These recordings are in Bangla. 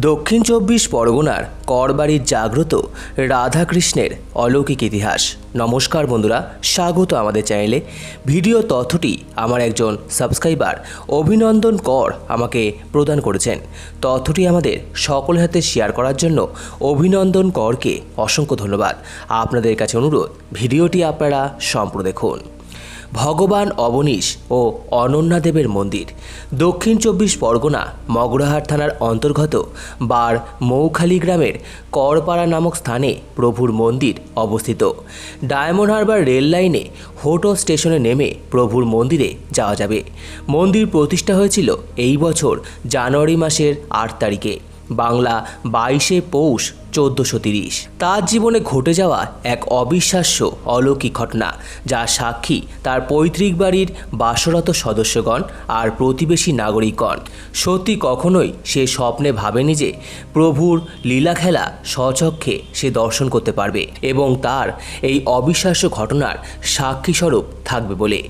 দক্ষিণ চব্বিশ পরগনার করবাড়ির জাগ্রত রাধাকৃষ্ণের অলৌকিক ইতিহাস। নমস্কার বন্ধুরা, স্বাগত আমাদের চ্যানেলে। ভিডিও তথ্যটি আমার একজন সাবস্ক্রাইবার অভিনন্দন কর আমাকে প্রদান করেছেন। তথ্যটি আমাদের সকলের হাতে শেয়ার করার জন্য অভিনন্দন করকে অসংখ্য ধন্যবাদ। আপনাদের কাছে অনুরোধ, ভিডিওটি আপনারা সম্প্র দেখুন। ভগবান অবনীশ ও অনন্যাদেবের মন্দির। দক্ষিণ চব্বিশ পরগনা, মগরাহাট থানার অন্তর্গত বার মৌখালী গ্রামের করপাড়া নামক স্থানে প্রভুর মন্দির অবস্থিত। ডায়মন্ড হারবার রেল লাইনে হোটো স্টেশনে নেমে প্রভুর মন্দিরে যাওয়া যাবে। মন্দির প্রতিষ্ঠা হয়েছিল এই বছর জানুয়ারি মাসের আট তারিখে। বাংলা বাইশে পৌষ চোদ্দোশো তিরিশ। তার জীবনে ঘটে যাওয়া এক অবিশ্বাস্য অলৌকিক ঘটনা, যা সাক্ষী তার পৈতৃক বাড়ির বাসরত সদস্যগণ আর প্রতিবেশী নাগরিকগণ। সত্যি কখনোই সে স্বপ্নে ভাবেনি যে প্রভুর লীলা খেলা স্বচক্ষে সে দর্শন করতে পারবে এবং তার এই অবিশ্বাস্য ঘটনার সাক্ষীস্বরূপ থাকবে বলে।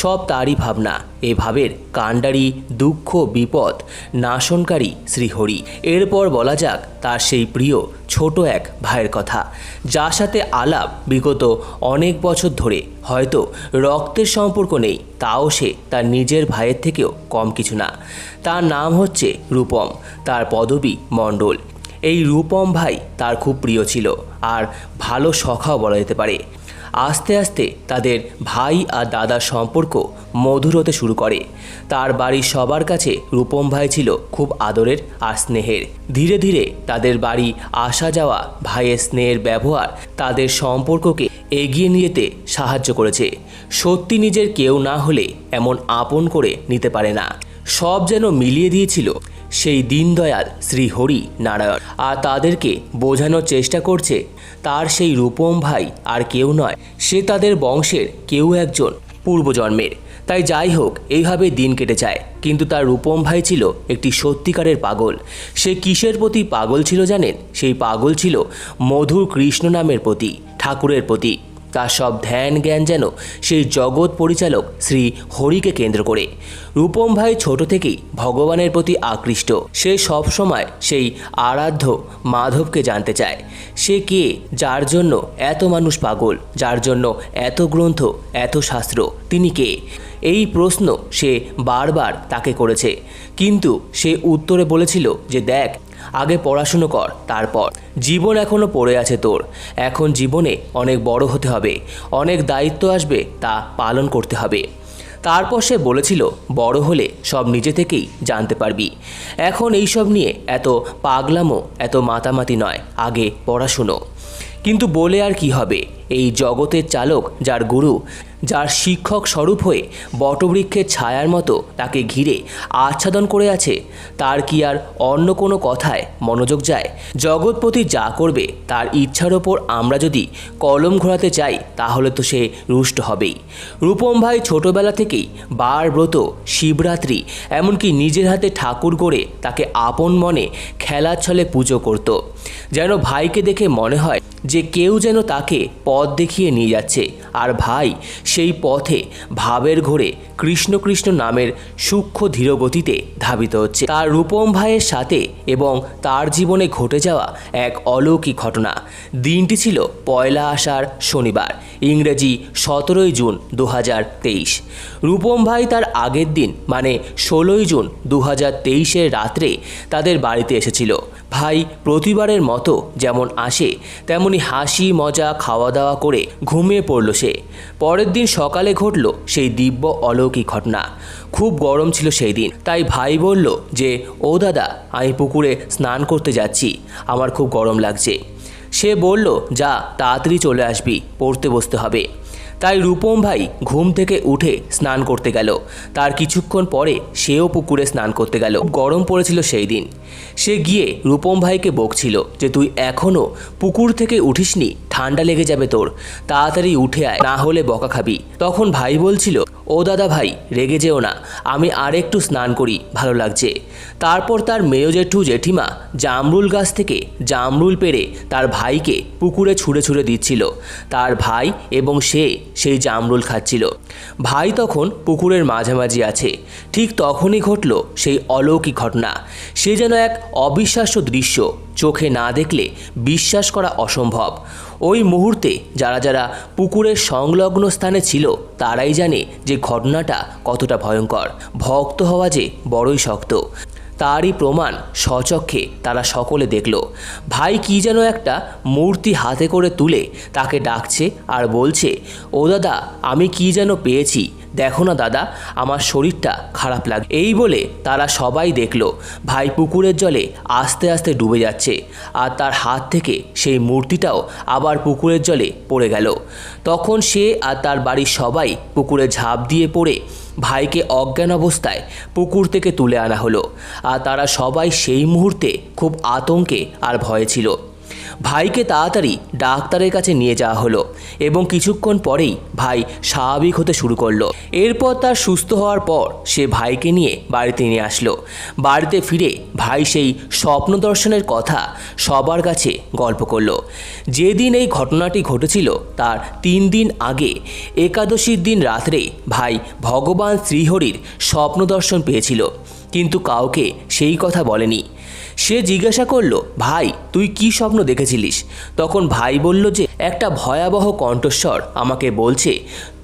সব তারই ভাবনা, এ ভাবের কাণ্ডারি, দুঃখ, বিপদ, নাশনকারী শ্রীহরি। এরপর বলা যাক তার সেই প্রিয় ছোট এক ভাইয়ের কথা। যার সাথে আলাপ বিগত অনেক বছর ধরে। হয়তো রক্তের সম্পর্ক নেই, তাও সে তার নিজের ভাইয়ের থেকেও কম কিছু না। তার নাম হচ্ছে রূপম, তার পদবী মণ্ডল। এই রূপম ভাই তার খুব প্রিয় ছিল, আর ভালো সখাও বলা যেতে পারে। আস্তে আস্তে তাদের ভাই আর দাদার সম্পর্ক মধুর হতে শুরু করে। তার বাড়ির সবার কাছে রূপম ভাই ছিল খুব আদরের আর স্নেহের। ধীরে ধীরে তাদের বাড়ি আসা যাওয়া ভাইয়ের স্নেহের ব্যবহার তাদের সম্পর্ককে এগিয়ে নিয়ে যেতে সাহায্য করেছে। সত্যি নিজের কেউ না হলে এমন আপন করে নিতে পারে না। সব যেন মিলিয়ে দিয়েছিল সেই দীনদয়াল শ্রী হরি নারায়ণ। আর তাদেরকে বোঝানোর চেষ্টা করছে, তার সেই রূপম ভাই আর কেউ নয়, সে তাদের বংশের কেউ একজন পূর্বজন্মের। তাই যাই হোক, এইভাবে দিন কেটে যায়। কিন্তু তার রূপম ভাই ছিল একটি সত্যিকারের পাগল। সে কিসের প্রতি পাগল ছিল জানেন? সেই পাগল ছিল মধুর কৃষ্ণ নামের প্রতি, ঠাকুরের প্রতি। তার সব ধ্যান জ্ঞান যেন সেই জগৎ পরিচালক শ্রী হরিকে কেন্দ্র করে। রূপম ভাই ছোট থেকেই ভগবানের প্রতি আকৃষ্ট। সে সব সময় সেই আরাধ্য মাধবকে জানতে চায়। সে কে? যার জন্য এত মানুষ পাগল, যার জন্য এত গ্রন্থ, এত শাস্ত্র, তিনি কে? এই প্রশ্ন সে বারবার তাকে করেছে। কিন্তু সে উত্তরে বলেছিল যে, দেখ আগে পড়াশুনো কর, তারপর। জীবন এখনও পড়ে আছে তোর। এখন জীবনে অনেক বড় হতে হবে। অনেক দায়িত্ব আসবে তা পালন করতে হবে। তারপর সে বলেছিল, বড় হলে সব নিজে থেকেই জানতে পারবি। এখন এইসব নিয়ে এত পাগলামো, এত মাতামাতি নয়। আগে পড়াশুনো। কিন্তু বলে আর কি হবে? এই জগতের চালক, যার গুরু যার শিক্ষক স্বরূপ হয়ে বটবৃক্ষের ছায়ার মতো তাকে ঘিরে আচ্ছাদন করে আছে, তার কি আর অন্য কোনো কথায় মনোযোগ যায়? জগৎপতি যা করবে, তার ইচ্ছার ওপর আমরা যদি কলম ঘোরাতে চাই, তাহলে তো সে রুষ্ট হবেই। রূপম ভাই ছোটবেলা থেকেই বার ব্রত, শিবরাত্রি, এমনকি নিজের হাতে ঠাকুর গড়ে তাকে আপন মনে খেলার ছলে পুজো করত। যেন ভাইকে দেখে মনে হয় যে কেউ যেন তাকে পথ দেখিয়ে নিয়ে যাচ্ছে। আর ভাই সেই পথে ভাবের ঘোরে কৃষ্ণ কৃষ্ণ নামের সূক্ষ্ম ধীরগতিতে ধাবিত হচ্ছে। তার রূপম ভাইয়ের সাথে এবং তার জীবনে ঘটে যাওয়া এক অলৌকিক ঘটনা। দিনটি ছিল পয়লা আষাঢ় শনিবার, ইংরেজি সতেরোই জুন দু হাজার তেইশ। রূপম ভাই তার আগের দিন মানে ষোলোই জুন দু হাজার তেইশের রাত্রে তাদের বাড়িতে এসেছিল। ভাই প্রতিবারের মতো যেমন আসে, তেমনি হাসি, মজা খাওয়া দাওয়া করে ঘুমিয়ে পড়ল সে। পরের দিন সকালে ঘটল সেই দিব্য অলৌকিক ঘটনা। খুব গরম ছিল সেই দিন তাই ভাই বলল যে, ও দাদা, আমি পুকুরে স্নান করতে যাচ্ছি, আমার খুব গরম লাগছে। সে বলল, যা, তাড়াতাড়ি চলে আসবি, পড়তে বসতে হবে। তাই রূপম ভাই ঘুম থেকে উঠে স্নান করতে গেল। তার কিছুক্ষণ পরে সেও পুকুরে স্নান করতে গেল। গরম পড়েছিল সেই দিন। সে গিয়ে রূপম ভাইকে বকছিল যে, তুই এখনও পুকুর থেকে উঠিসনি? ঠান্ডা লেগে যাবে তোর। তাড়াতাড়ি উঠে আয়, না হলে বকা খাবি। তখন ভাই বলছিল ও দাদা ভাই, রেগে যেও না। আমি আরেকটু স্নান করি, ভালো লাগছে। তারপর তার মেয় জেঠু জেঠিমা জামরুল গাছ থেকে জামরুল পেরে তার ভাইকে পুকুরে ছুঁড়ে ছুঁড়ে দিচ্ছিল। তার ভাই এবং সে সেই জামরুল খাচ্ছিল। ভাই তখন পুকুরের মাঝামাঝি আছে। ঠিক তখনই ঘটল সেই অলৌকিক ঘটনা। সে যেন এক অবিশ্বাস্য দৃশ্য, চোখে না দেখলে বিশ্বাস করা অসম্ভব। ওই মুহূর্তে যারা যারা পুকুরের সংলগ্ন স্থানে ছিল, তারাই জানে যে ঘটনাটা কতটা ভয়ঙ্কর। ভক্ত হওয়া যে বড়ই শক্ত। তারই প্রমাণ সচক্ষে তারা সকলে দেখল। ভাই কি যেন একটা মূর্তি হাতে করে তুলে তাকে ডাকছে আর বলছে, ও দাদা, আমি কি যেন পেয়েছি? দেখো না দাদা, আমার শরীরটা খারাপ লাগে এই বলে তারা সবাই দেখল। ভাই পুকুরের জলে আস্তে আস্তে ডুবে যাচ্ছে আর তার হাত থেকে সেই মূর্তিটাও আবার পুকুরের জলে পড়ে গেল। তখন সে আর তার বাড়ির সবাই পুকুরে ঝাঁপ দিয়ে পড়ে ভাইকে অজ্ঞান অবস্থায় পুকুর থেকে তুলে আনা হলো। আর তারা সবাই সেই মুহূর্তে খুব আতঙ্কে আর ভয়ে ছিল। ভাইকে তাড়াতাড়ি ডাক্তারের কাছে নিয়ে যাওয়া হলো এবং কিছুক্ষণ পরেই ভাই স্বাভাবিক হতে শুরু করল। এরপর তার সুস্থ হওয়ার পর সে ভাইকে নিয়ে বাড়িতে নিয়ে আসলো। বাড়িতে ফিরে ভাই সেই স্বপ্ন দর্শনের কথা সবার কাছে গল্প করল। যেদিন এই ঘটনাটি ঘটেছিল, তার তিন দিন আগে একাদশীর দিন রাত্রে ভাই ভগবান শ্রীহরির স্বপ্ন দর্শন পেয়েছিল। কিন্তু কাউকে সেই কথা বলেনি। সে জিজ্ঞাসা করল, ভাই, তুই কি স্বপ্ন দেখেছিলিস? তখন ভাই বলল যে, একটা ভয়াবহ কণ্ঠস্বর আমাকে বলছে,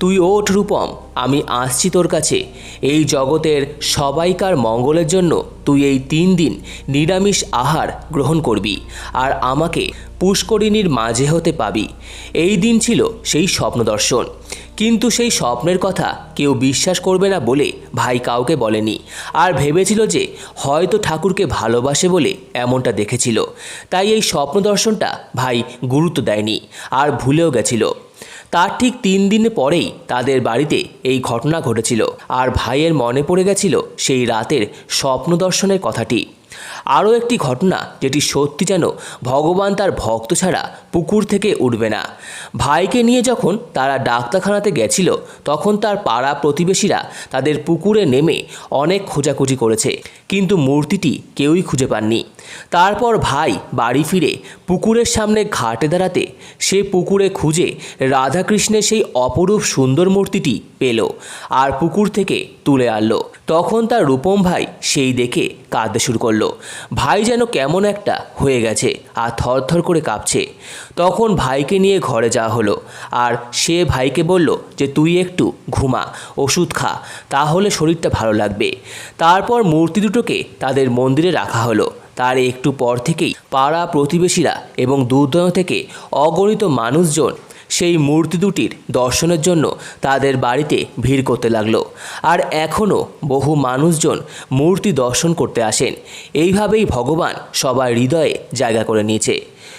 তুই ওঠ, রূপম, আমি আসছি তোর কাছে। এই জগতের সবাইকার মঙ্গলের জন্য তুই এই তিন দিন নিরামিষ আহার গ্রহণ করবি আর আমাকে পুষ্করিণীর মাঝে হতে পাবি। এই দিন ছিল সেই স্বপ্ন দর্শন কিন্তু সেই স্বপ্নের কথা কেউ বিশ্বাস করবে না বলে ভাই কাউকে বলেনি। আর ভেবেছিল যে হয়তো ঠাকুরকে ভালোবাসে বলে এমনটা দেখেছিল। তাই এই স্বপ্ন দর্শনটা ভাই গুরুত্ব দেয়নি আর ভুলেও গেছিল। তার ঠিক তিন দিন পরেই তাদের বাড়িতে এই ঘটনা ঘটেছিল আর ভাইয়ের মনে পড়ে গেছিল সেই রাতের স্বপ্ন দর্শনের কথাটি। আরও একটি ঘটনা যেটি সত্যি যেন ভগবান তার ভক্ত ছাড়া পুকুর থেকে উঠবে না। ভাইকে নিয়ে যখন তারা ডাক্তারখানাতে গেছিল, তখন তার পাড়া প্রতিবেশীরা তাদের পুকুরে নেমে অনেক খোঁজাখুঁজি করেছে, কিন্তু মূর্তিটি কেউই খুঁজে পাননি। তারপর ভাই বাড়ি ফিরে পুকুরের সামনে ঘাটে দাঁড়াতে সে পুকুরে খুঁজে রাধাকৃষ্ণের সেই অপরূপ সুন্দর মূর্তিটি পেল আর পুকুর থেকে তুলে আনলো। তখন তার রূপম ভাই সেই দেখে কাঁদতে শুরু করল। ভাই যেন কেমন একটা হয়ে গেছে আর থরথর করে কাঁপছে। তখন ভাইকে নিয়ে ঘরে যাওয়া হলো। আর সে ভাইকে বলল যে, তুই একটু ঘুমা, ওষুধ খা, তাহলে শরীরটা ভালো লাগবে। তারপর মূর্তি দুটোকে তাদের মন্দিরে রাখা হলো। তার একটু পর থেকেই পাড়া প্রতিবেশীরা এবং দূরদূরান্ত থেকে অগণিত মানুষজন সেই মূর্তি দুটির দর্শনের জন্য তাদের বাড়িতে ভিড় করতে লাগল। আর এখনও বহু মানুষজন মূর্তি দর্শন করতে আসেন। এইভাবেই ভগবান সবার হৃদয়ে জায়গা করে নিয়েছে।